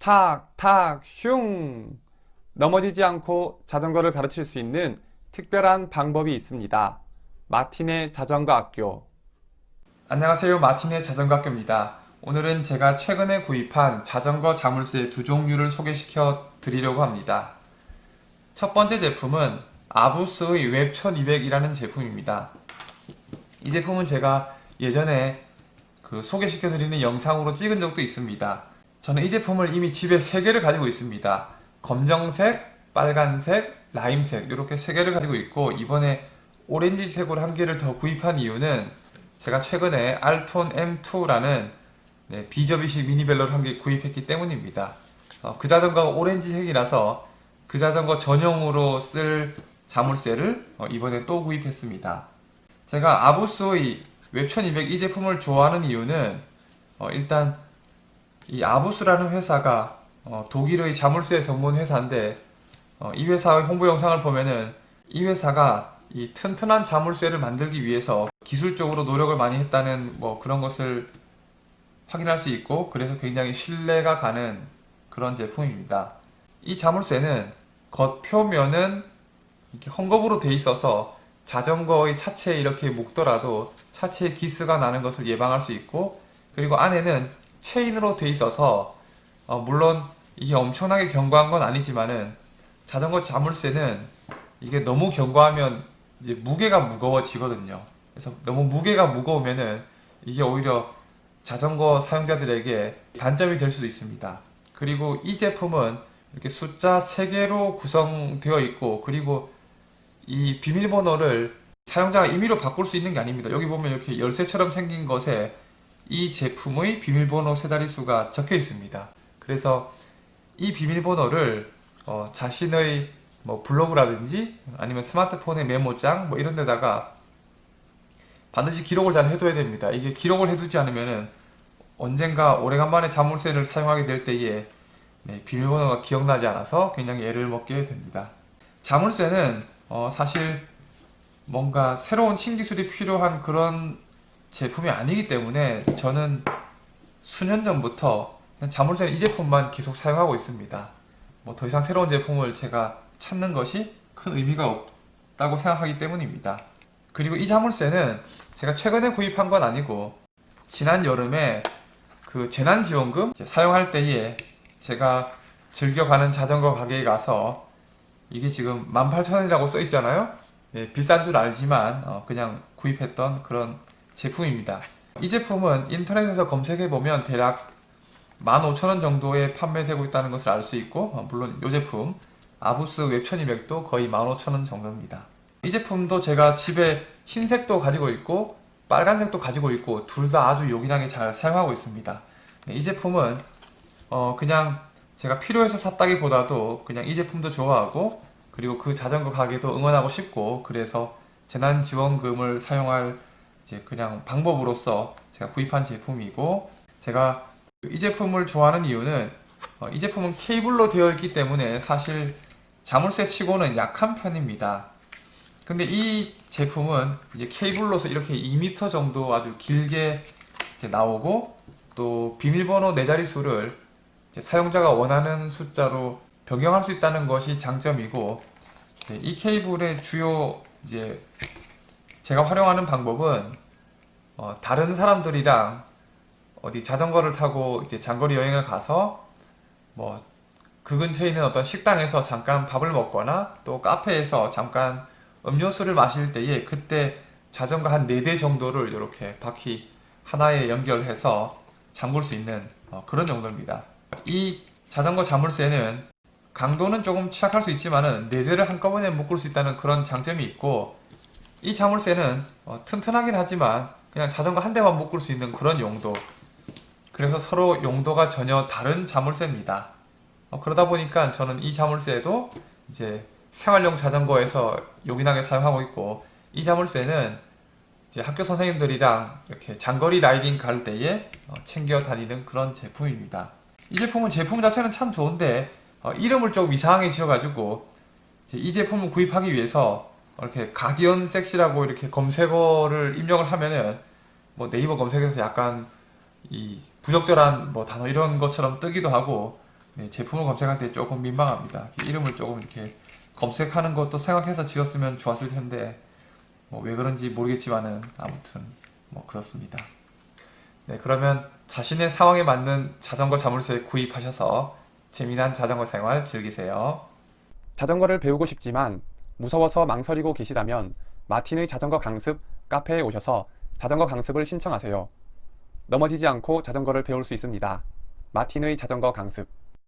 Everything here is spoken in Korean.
탁, 탁, 슝! 넘어지지 않고 자전거를 가르칠 수 있는 특별한 방법이 있습니다. 마틴의 자전거 학교. 안녕하세요. 마틴의 자전거 학교입니다. 오늘은 제가 최근에 구입한 자전거 자물쇠 두 종류를 소개시켜 드리려고 합니다. 첫 번째 제품은 아부스의 웹 1200이라는 제품입니다. 이 제품은 제가 예전에 그 소개시켜 드리는 영상으로 찍은 적도 있습니다. 저는 이 제품을 이미 집에 3개를 가지고 있습니다. 검정색, 빨간색, 라임색 이렇게 3개를 가지고 있고 이번에 오렌지색으로 한 개를 더 구입한 이유는 제가 최근에 알톤 M2라는 네, 비저비식 미니벨로를 한 개 구입했기 때문입니다. 어, 그 자전거가 오렌지색이라서 그 자전거 전용으로 쓸 자물쇠를 어, 이번에 또 구입했습니다. 제가 아부스의 웹1200 이 제품을 좋아하는 이유는 어, 일단 이 아부스라는 회사가 어, 독일의 자물쇠 전문 회사인데 어, 이 회사의 홍보 영상을 보면은 이 회사가 이 튼튼한 자물쇠를 만들기 위해서 기술적으로 노력을 많이 했다는 뭐 그런 것을 확인할 수 있고 그래서 굉장히 신뢰가 가는 그런 제품입니다. 이 자물쇠는 겉표면은 이렇게 헝겊으로 돼 있어서 자전거의 차체에 이렇게 묶더라도 차체에 기스가 나는 것을 예방할 수 있고 그리고 안에는 체인으로 돼 있어서 어, 물론 이게 엄청나게 견고한 건 아니지만은 자전거 자물쇠는 이게 너무 견고하면 이제 무게가 무거워지거든요. 그래서 너무 무게가 무거우면은 이게 오히려 자전거 사용자들에게 단점이 될 수도 있습니다. 그리고 이 제품은 이렇게 숫자 3개로 구성되어 있고 그리고 이 비밀번호를 사용자가 임의로 바꿀 수 있는 게 아닙니다. 여기 보면 이렇게 열쇠처럼 생긴 것에 이 제품의 비밀번호 세 자릿수가 적혀 있습니다. 그래서 이 비밀번호를 어, 자신의 뭐 블로그라든지 아니면 스마트폰의 메모장 뭐 이런 데다가 반드시 기록을 잘 해둬야 됩니다. 이게 기록을 해두지 않으면은 언젠가 오래간만에 자물쇠를 사용하게 될 때에 네, 비밀번호가 기억나지 않아서 굉장히 애를 먹게 됩니다. 자물쇠는 어, 사실 뭔가 새로운 신기술이 필요한 그런 제품이 아니기 때문에 저는 수년 전부터 자물쇠는 이 제품만 계속 사용하고 있습니다. 뭐 더 이상 새로운 제품을 제가 찾는 것이 큰 의미가 없다고 생각하기 때문입니다. 그리고 이 자물쇠는 제가 최근에 구입한 건 아니고 지난 여름에 그 재난지원금 사용할 때에 제가 즐겨가는 자전거 가게에 가서 이게 지금 18,000원이라고 써 있잖아요. 네, 비싼 줄 알지만 어, 그냥 구입했던 그런 제품입니다. 이 제품은 인터넷에서 검색해 보면 대략 15,000원 정도에 판매되고 있다는 것을 알 수 있고 어, 물론 이 제품 아부스 웹 1200도 거의 15,000원 정도입니다. 이 제품도 제가 집에 흰색도 가지고 있고 빨간색도 가지고 있고 둘 다 아주 요긴하게 잘 사용하고 있습니다. 네, 이 제품은 어, 그냥 제가 필요해서 샀다기보다도 그냥 이 제품도 좋아하고 그리고 그 자전거 가게도 응원하고 싶고 그래서 재난지원금을 사용할 이제 그냥 방법으로서 제가 구입한 제품이고 제가 이 제품을 좋아하는 이유는 어, 이 제품은 케이블로 되어 있기 때문에 사실 자물쇠 치고는 약한 편입니다. 근데 이 제품은 이제 케이블로서 이렇게 2m 정도 아주 길게 나오고 또 비밀번호 네 자릿수를 이제 사용자가 원하는 숫자로 변경할 수 있다는 것이 장점이고 네, 이 케이블의 주요 이제 제가 활용하는 방법은 어, 다른 사람들이랑 어디 자전거를 타고 이제 장거리 여행을 가서 뭐 그 근처에 있는 어떤 식당에서 잠깐 밥을 먹거나 또 카페에서 잠깐 음료수를 마실 때에 그때 자전거 한 4대 정도를 이렇게 바퀴 하나에 연결해서 잠글 수 있는 어, 그런 정도입니다. 이 자전거 자물쇠는 강도는 조금 취약할 수 있지만은 4대를 한꺼번에 묶을 수 있다는 그런 장점이 있고 이 자물쇠는 어, 튼튼하긴 하지만 그냥 자전거 한 대만 묶을 수 있는 그런 용도 그래서 서로 용도가 전혀 다른 자물쇠입니다. 어, 그러다 보니까 저는 이 자물쇠도 이제 생활용 자전거에서 요긴하게 사용하고 있고 이 자물쇠는 이제 학교 선생님들이랑 이렇게 장거리 라이딩 갈 때에 어, 챙겨 다니는 그런 제품입니다. 이 제품은 제품 자체는 참 좋은데 어, 이름을 좀 이상하게 지어가지고 이 제품을 구입하기 위해서 이렇게 가디언 섹시라고 이렇게 검색어를 입력을 하면은 뭐 네이버 검색에서 약간 이 부적절한 뭐 단어 이런 것처럼 뜨기도 하고 네, 제품을 검색할 때 조금 민망합니다. 이름을 조금 이렇게 검색하는 것도 생각해서 지었으면 좋았을 텐데 뭐 왜 그런지 모르겠지만은 아무튼 뭐 그렇습니다. 네, 그러면 자신의 상황에 맞는 자전거 자물쇠 구입하셔서 재미난 자전거 생활 즐기세요. 자전거를 배우고 싶지만 무서워서 망설이고 계시다면 마틴의 자전거 강습 카페에 오셔서 자전거 강습을 신청하세요. 넘어지지 않고 자전거를 배울 수 있습니다. 마틴의 자전거 강습